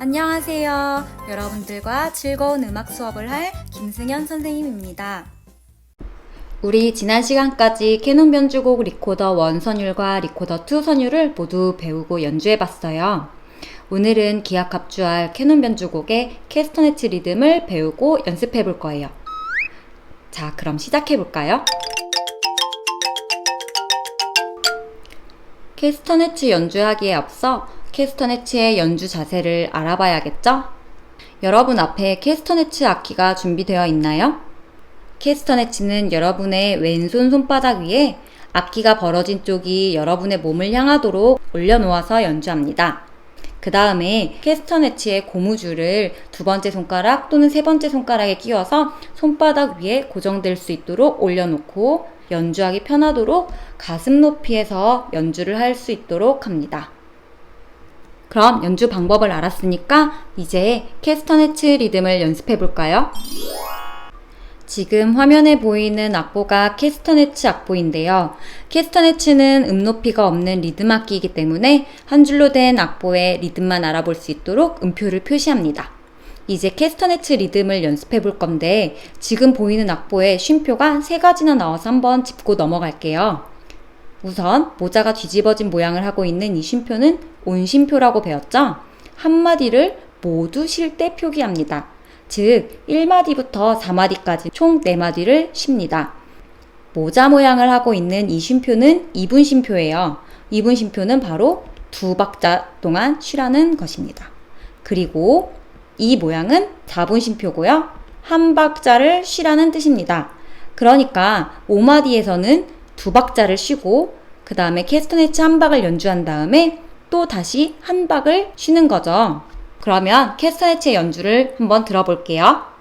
안녕하세요. 여러분들과 즐거운 음악 수업을 할 김승현 선생님입니다. 우리 지난 시간까지 캐논 변주곡 리코더 1 선율과 리코더 2 선율을 모두 배우고 연주해 봤어요. 오늘은 기악 합주할 캐논 변주곡의 캐스터네츠 리듬을 배우고 연습해 볼 거예요. 자, 그럼 시작해 볼까요? 캐스터네츠 연주하기에 앞서 캐스터네츠의 연주 자세를 알아봐야겠죠? 여러분 앞에 캐스터네츠 악기가 준비되어 있나요? 캐스터네츠는 여러분의 왼손 손바닥 위에 악기가 벌어진 쪽이 여러분의 몸을 향하도록 올려놓아서 연주합니다. 그 다음에 캐스터네츠의 고무줄을 두 번째 손가락 또는 세 번째 손가락에 끼워서 손바닥 위에 고정될 수 있도록 올려놓고 연주하기 편하도록 가슴 높이에서 연주를 할 수 있도록 합니다. 그럼 연주 방법을 알았으니까 이제 캐스터네츠 리듬을 연습해 볼까요? 지금 화면에 보이는 악보가 캐스터네츠 악보인데요. 캐스터네츠는 음높이가 없는 리듬 악기이기 때문에 한 줄로 된 악보의 리듬만 알아볼 수 있도록 음표를 표시합니다. 이제 캐스터네츠 리듬을 연습해 볼 건데 지금 보이는 악보에 쉼표가 세 가지나 나와서 한번 짚고 넘어갈게요. 우선 모자가 뒤집어진 모양을 하고 있는 이 쉼표는 온쉼표라고 배웠죠? 한마디를 모두 쉴 때 표기합니다. 즉 1마디부터 4마디까지 총 4마디를 쉽니다. 모자 모양을 하고 있는 이 쉼표는 2분 쉼표예요. 2분 쉼표는 바로 두 박자 동안 쉬라는 것입니다. 그리고 이 모양은 4분 쉼표고요. 한 박자를 쉬라는 뜻입니다. 그러니까 5마디에서는 두 박자를 쉬고 그 다음에 캐스터네츠 한 박을 연주한 다음에 또 다시 한 박을 쉬는 거죠. 그러면 캐스터네츠의 연주를 한번 들어볼게요.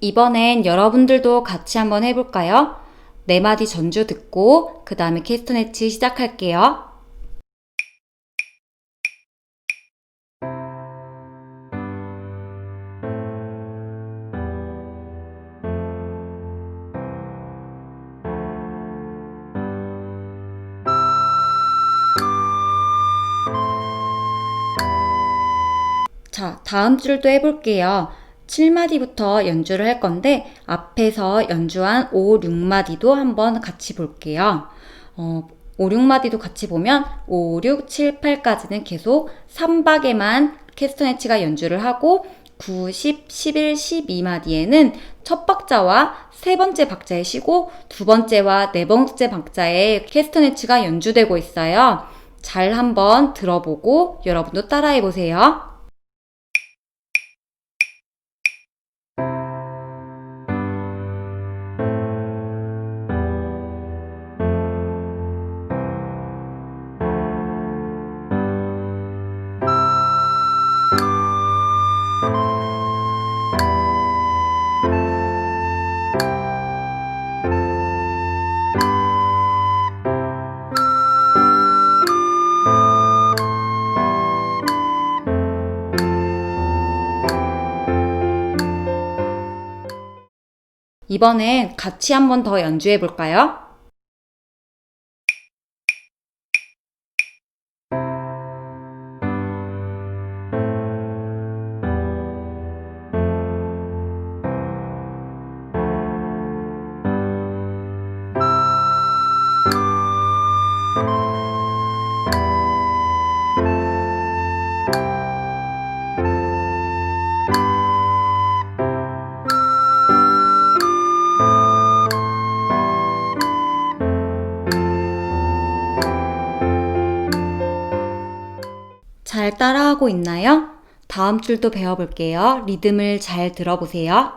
이번엔 여러분들도 같이 한번 해볼까요? 네 마디 전주 듣고 그 다음에 캐스터네츠 시작할게요. 자, 다음 줄도 해볼게요. 7마디부터 연주를 할 건데 앞에서 연주한 5, 6마디도 한번 같이 볼게요. 어, 5, 6마디도 같이 보면 5, 6, 7, 8까지는 계속 3박에만 캐스터네치가 연주를 하고 9, 10, 11, 12마디에는 첫 박자와 세 번째 박자에 쉬고 두 번째와 네 번째 박자에 캐스터네치가 연주되고 있어요. 잘 한번 들어보고 여러분도 따라해 보세요. 이번엔 같이 한번 더 연주해 볼까요? 잘 따라하고 있나요? 다음 줄도 배워볼게요. 리듬을 잘 들어보세요.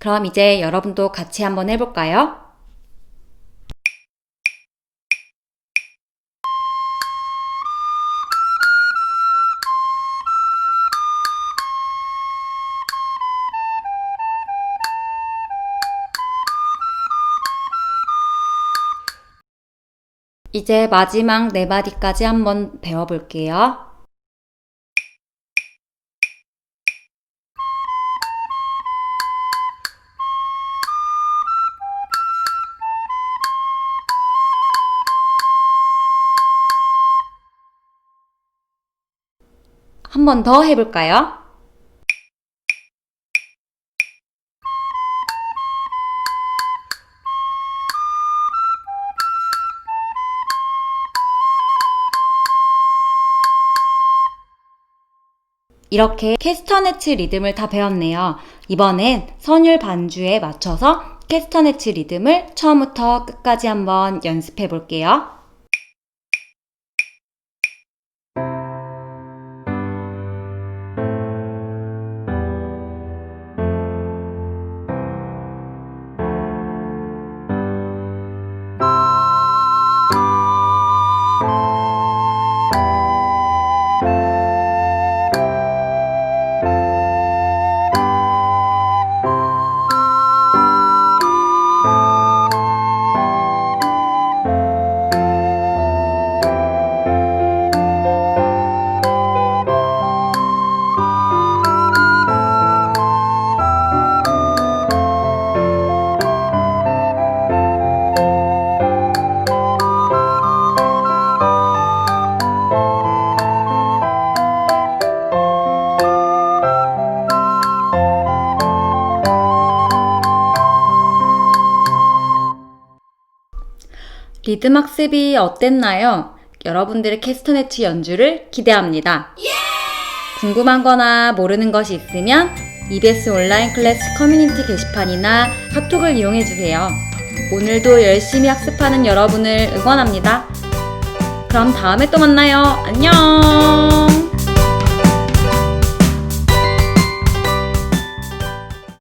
그럼 이제 여러분도 같이 한번 해볼까요? 이제 마지막 네 마디까지 한번 배워볼게요. 한 번 더 해볼까요? 이렇게 캐스터네츠 리듬을 다 배웠네요. 이번엔 선율 반주에 맞춰서 캐스터네츠 리듬을 처음부터 끝까지 한번 연습해 볼게요. 리듬 학습이 어땠나요? 여러분들의 캐스터네츠 연주를 기대합니다. 궁금한 거나 모르는 것이 있으면 EBS 온라인 클래스 커뮤니티 게시판이나 카톡을 이용해 주세요. 오늘도 열심히 학습하는 여러분을 응원합니다. 그럼 다음에 또 만나요. 안녕!